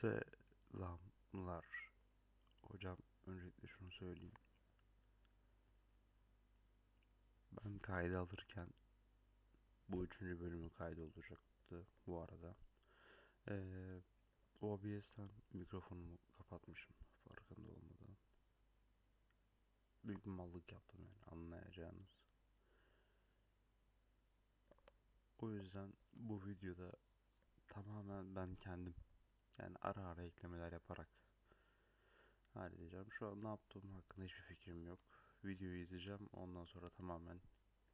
Selamlar. Hocam öncelikle şunu söyleyeyim. Ben kaydı alırken bu üçüncü bölümü kaydı olacaktı bu arada. Ee, OBS'ten mikrofonumu kapatmışım farkında olmadan. Büyük bir mallık yaptım yani anlayacağınız. O yüzden bu videoda tamamen ben kendim yani ara ara eklemeler yaparak halledeceğim. Şu an ne yaptığım hakkında hiçbir fikrim yok. Videoyu izleyeceğim. Ondan sonra tamamen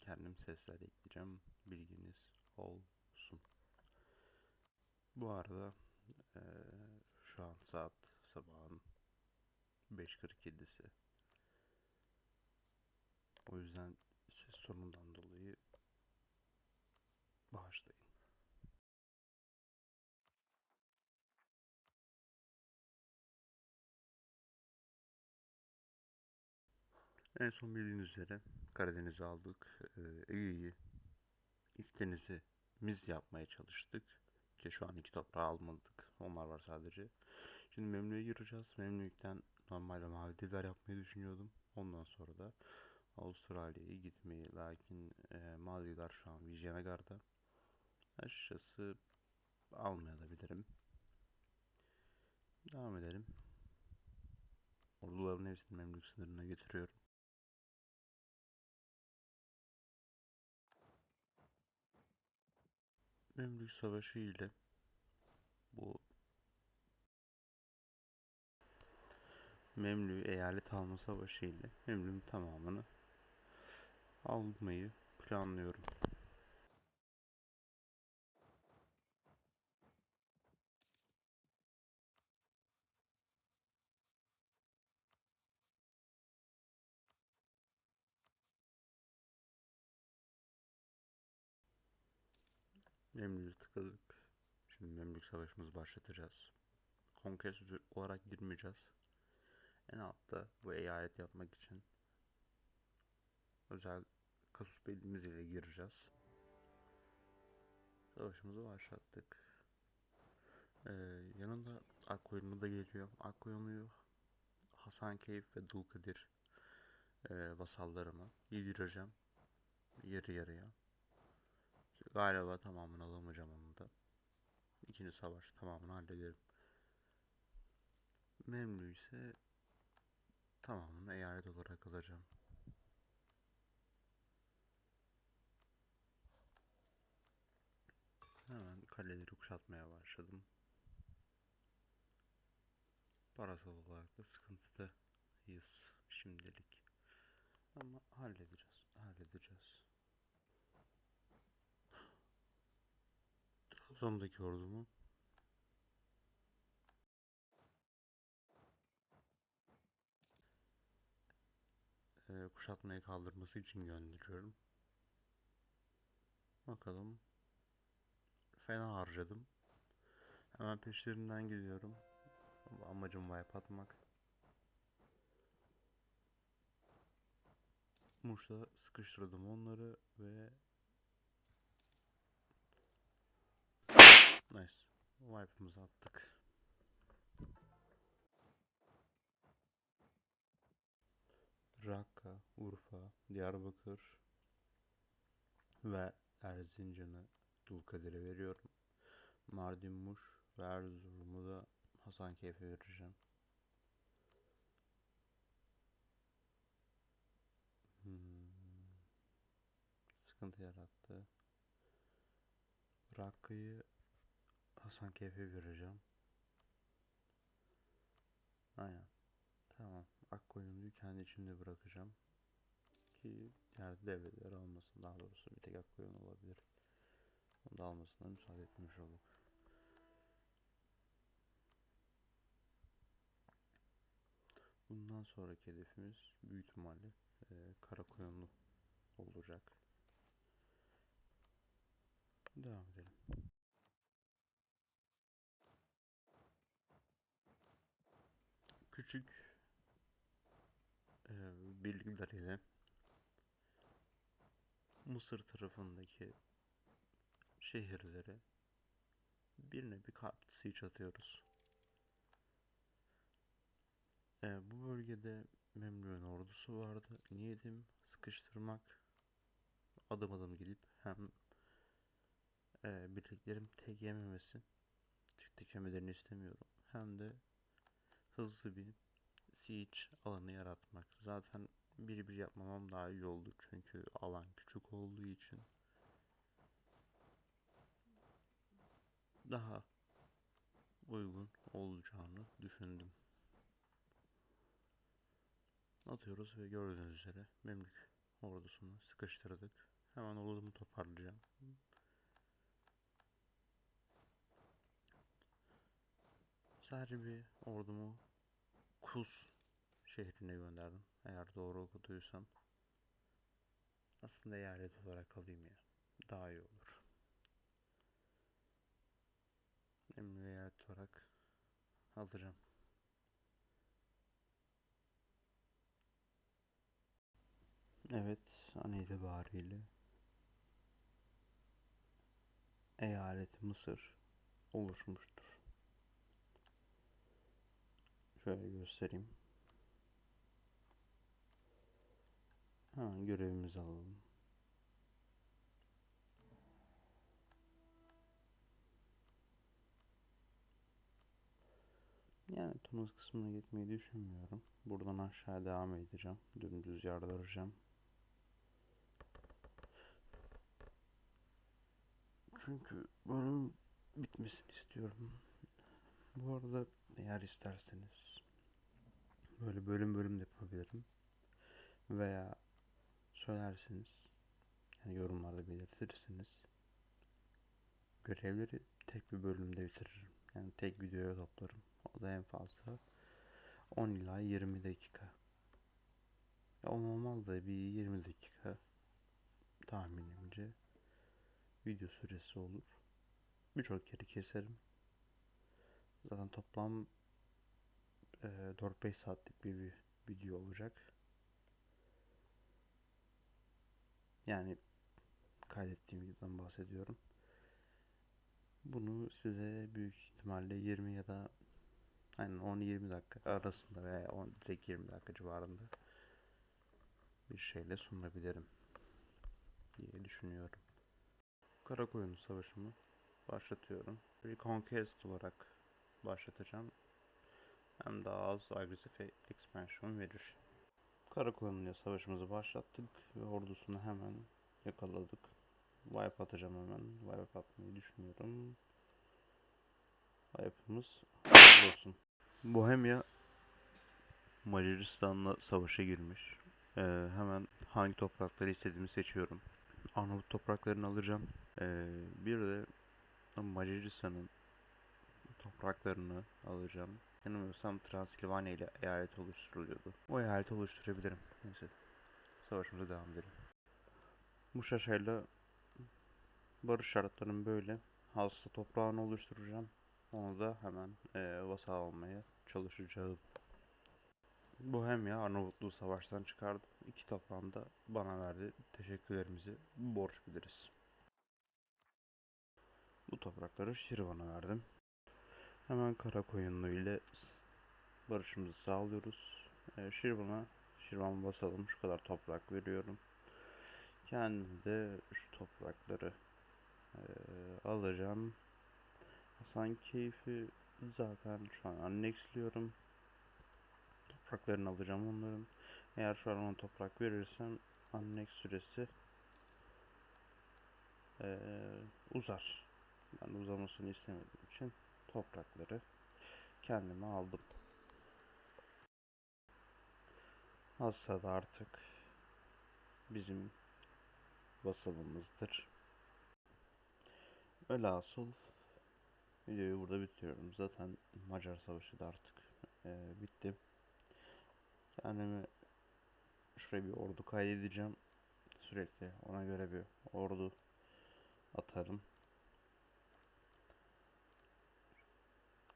kendim sesler ekleyeceğim. Bilginiz olsun. Bu arada eee, şu an saat sabahın 5.47'si. O yüzden ses tonundan En son bildiğiniz üzere Karadeniz'i aldık. Ege'yi ilk denizimiz yapmaya çalıştık. Ki şu an iki toprağı almadık. Onlar var sadece. Şimdi Memlük'e gireceğiz. Memlük'ten normalde Maldivler yapmayı düşünüyordum. Ondan sonra da Avustralya'ya gitmeyi. Lakin e, Maldivler şu an Vijayanagar'da. Açıkçası almayabilirim. Devam edelim. Orduların hepsini Memlük sınırına getiriyorum. Memlük Savaşı ile bu Memlük eyalet alma savaşı ile Memlük'ün tamamını almayı planlıyorum. Memlük'ü tıkadık. Şimdi Memlük Savaşımızı başlatacağız. Conquest olarak girmeyeceğiz. En altta bu eyalet yapmak için özel kasus belimiz ile gireceğiz. Savaşımızı başlattık. Ee, yanında Akkoyunlu da geliyor. Akkoyunlu'yu Hasankeyf ve Dulkadir e, vasallarıma yedireceğim. Yarı yarıya. Galiba tamamını alamayacağım onu da. İkinci savaş tamamını hallederim. Memlü ise tamamını eyalet olarak alacağım. Hemen kaleleri kuşatmaya başladım. Parasal olarak da sıkıntıdayız şimdilik. Ama halledeceğiz, halledeceğiz. Trabzon'daki ordumu e, kuşatmayı kaldırması için gönderiyorum. Bakalım. Fena harcadım. Hemen peşlerinden gidiyorum. Amacım wipe atmak. Muş'ta sıkıştırdım onları ve Nice. Wipe'ımızı attık. Rakka, Urfa, Diyarbakır ve Erzincan'ı Dulkadir'e veriyorum. Mardin, Muş ve Erzurum'u da Hasankeyf'e vereceğim. Hmm. Sıkıntı yarattı. Rakka'yı Hasankeyf'e vereceğim. Aynen. Tamam. Akkoyunlu'yu kendi içinde bırakacağım. Ki diğer devletler almasın. Daha doğrusu bir tek Akkoyun olabilir. Onu da almasına müsaade etmiş olduk. Bundan sonraki hedefimiz büyük ihtimalle e, Karakoyunlu olacak. Devam edelim. Küçük e, birlikler ile Mısır tarafındaki şehirlere bir nevi kartı siege atıyoruz. Ee, bu bölgede Memlük'ün ordusu vardı. Niyetim sıkıştırmak, adım adım gidip hem e, birliklerim tek yememesi, tek yemelerini istemiyorum. Hem de hızlı bir siege alanı yaratmak. Zaten bir bir yapmamam daha iyi oldu çünkü alan küçük olduğu için daha uygun olacağını düşündüm. Atıyoruz ve gördüğünüz üzere Memlük ordusunu sıkıştırdık. Hemen ordumu toparlayacağım. Sadece bir ordumu Kuz şehrine gönderdim. Eğer doğru okuduysam. Aslında eyalet olarak alayım ya. Daha iyi olur. Emri eyalet olarak alacağım. Evet, an itibariyle eyalet Mısır oluşmuştur. Şöyle göstereyim. Hemen görevimizi alalım. Yani Tunus kısmına gitmeyi düşünmüyorum. Buradan aşağı devam edeceğim. Dümdüz yardıracağım. Çünkü bölüm bitmesini istiyorum. Bu arada eğer isterseniz böyle bölüm bölüm de yapabilirim. Veya söylersiniz. Yani yorumlarda belirtirsiniz. Görevleri tek bir bölümde bitiririm. Yani tek videoya toplarım. O da en fazla 10 ila 20 dakika. Ya 10 olmaz da bir 20 dakika tahminimce video süresi olur. Birçok kere keserim. Zaten toplam e, 4-5 saatlik bir video olacak. Yani kaydettiğim videodan bahsediyorum. Bunu size büyük ihtimalle 20 ya da aynen 10-20 dakika arasında veya 10 direkt 20 dakika civarında bir şeyle sunabilirim diye düşünüyorum. Karakoyun savaşımı başlatıyorum. Bir conquest olarak başlatacağım. Hem daha az agresif expansion verir. Karakoyunlu'ya savaşımızı başlattık ve ordusunu hemen yakaladık. Wipe atacağım hemen. Wipe atmayı düşünüyorum. Wipe'ımız olsun. Bohemya Macaristan'la savaşa girmiş. Ee, hemen hangi toprakları istediğimi seçiyorum. Arnavut topraklarını alacağım. Ee, bir de Macaristan'ın topraklarını alacağım. Yanılmıyorsam Transilvanya ile eyalet oluşturuluyordu. O eyaleti oluşturabilirim. Neyse. Savaşımıza devam edelim. Bu şaşayla barış şartlarım böyle. Hasta toprağını oluşturacağım. Onu da hemen e, vasal almaya çalışacağım. Bohemya Arnavutluğu savaştan çıkardı. İki toprağını da bana verdi. Teşekkürlerimizi borç biliriz. Bu toprakları Şirvan'a verdim. Hemen Karakoyunlu ile barışımızı sağlıyoruz. Ee, Şirvan'a Şirvan basalım şu kadar toprak veriyorum. Kendi de şu toprakları e, alacağım. Hasan Keyfi zaten şu an anneksliyorum. Topraklarını alacağım onların. Eğer şu an ona toprak verirsem anneks süresi e, uzar. Ben uzamasını istemediğim için toprakları kendime aldım. Hassa da artık bizim vasalımızdır. Velhasıl videoyu burada bitiriyorum. Zaten Macar Savaşı da artık e, bitti. Kendime şuraya bir ordu kaydedeceğim. Sürekli ona göre bir ordu atarım.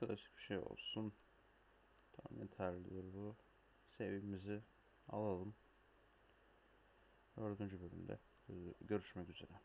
Klasik bir şey olsun. Tamam yeterlidir bu. Sevimizi alalım. Dördüncü bölümde görüşmek üzere.